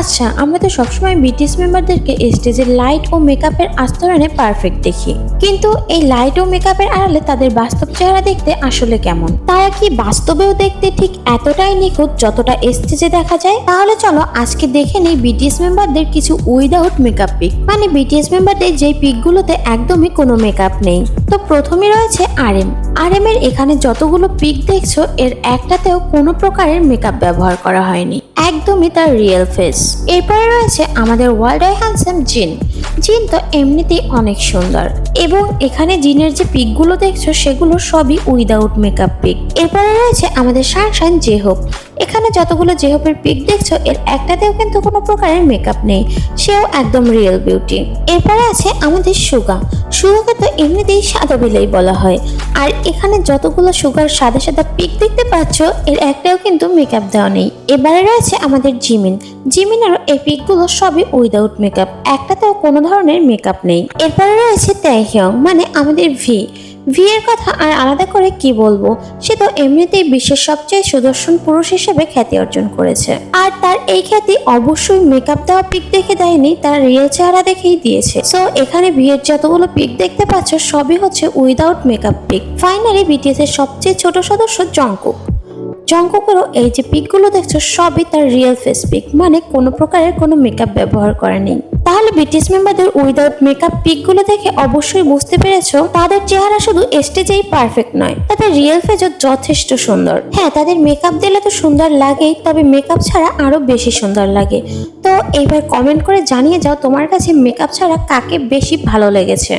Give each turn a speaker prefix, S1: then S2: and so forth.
S1: আচ্ছা আমরা তো সবসময় বিটিএস মেম্বারদেরকে স্টেজের লাইট ও মেকআপের আস্তরণে পারফেক্ট দেখি। কিন্তু এই লাইট ও মেকআপের আড়ালে তাদের বাস্তব চেহারা দেখতে আসলে কেমন? তারা কি বাস্তবেও দেখতে ঠিক এতটাই নিখুঁত যতটা স্টেজে দেখা যায়? তাহলে চলো আজকে দেখে নেই বিটিএস মেম্বারদের কিছু উইদাউট মেকআপ পিক মানে বিটিএস মেম্বারদের যেই পিকগুলোতে একদমই কোনো মেকআপ নেই। তো প্রথমে রয়েছে আর আরএম। আরএম এর এখানে যতগুলো পিক দেখছ, এর একটাতেও কোনো প্রকারের মেকআপ ব্যবহার করা হয়নি। একদমই তার রিয়েল ফেস এরপরে রয়েছে আমাদের ওয়ার্ল্ড আই হ্যান্ডসাম জিন। জিন তো এমনিতেই অনেক সুন্দর। এবং এখানে জিনের যে পিকগুলো দেখছ, সেগুলো সবই উইদাউট মেকআপ পিক এরপরে রয়েছে আমাদের সানশাইন জেহোপ। এখানে যতগুলো জেহপের পিক দেখছ, এর একটাতেও কিন্তু কোনো প্রকারের মেকআপ নেই। সেও একদম রিয়েল বিউটি এরপরে আছে আমাদের সুগা। সুগাকে তো এমনিতেই সাদা বিলেই বলা হয়। আর এখানে যতগুলো সুগার সাদা সাদা পিক দেখতে পাচ্ছ, এর একটাও কিন্তু মেকআপ দেওয়া নেই। এবারে রয়েছে আমাদের জিমিন। জিমিনেরও এই পিকগুলো সবই উইদাউট মেকআপ একটাতেও কোনো ধরনের মেকআপ নেই। এরপরে রয়েছে ত্যাহিয়ং মানে আমাদের ভি ভি এর কথা আর আলাদা করে কি বলব? সে তো এমনিতেই বিশ্বের সবচেয়ে সুদর্শন পুরুষ হিসেবে খ্যাতি অর্জন করেছে। আর তার এই খ্যাতি অবশ্যই মেকআপ দেওয়া পিক দেখে দেয়নি, তার রিয়েল চেহারা দেখেই দিয়েছে। সো এখানে বিয়ের যতগুলো পিক দেখতে পাচ্ছ, সবই হচ্ছে without makeup pic finally BTS এর সবচেয়ে ছোট সদস্য জঙ্কুক জঙ্কুকেরও এই যে পিকগুলো দেখছ, সবই তার রিয়েল ফেস পিক মানে কোনো প্রকারের কোনো মেকআপ ব্যবহার করা নেই তাহলে ব্রিটিশ মেম্বারদের উইদাউট মেকআপ পিকগুলো দেখে অবশ্যই বুঝতে পেরেছ, তাদের চেহারা শুধু স্টেজেই পারফেক্ট নয়, তাদের রিয়েল ফেজও যথেষ্ট সুন্দর। হ্যাঁ তাদের মেকআপ দিলে তো সুন্দর লাগেই, তবে মেকআপ ছাড়া আরও বেশি সুন্দর লাগে। তো এইবার কমেন্ট করে জানিয়ে যাও তোমার কাছে মেকআপ ছাড়া কাকে বেশি ভালো লেগেছে।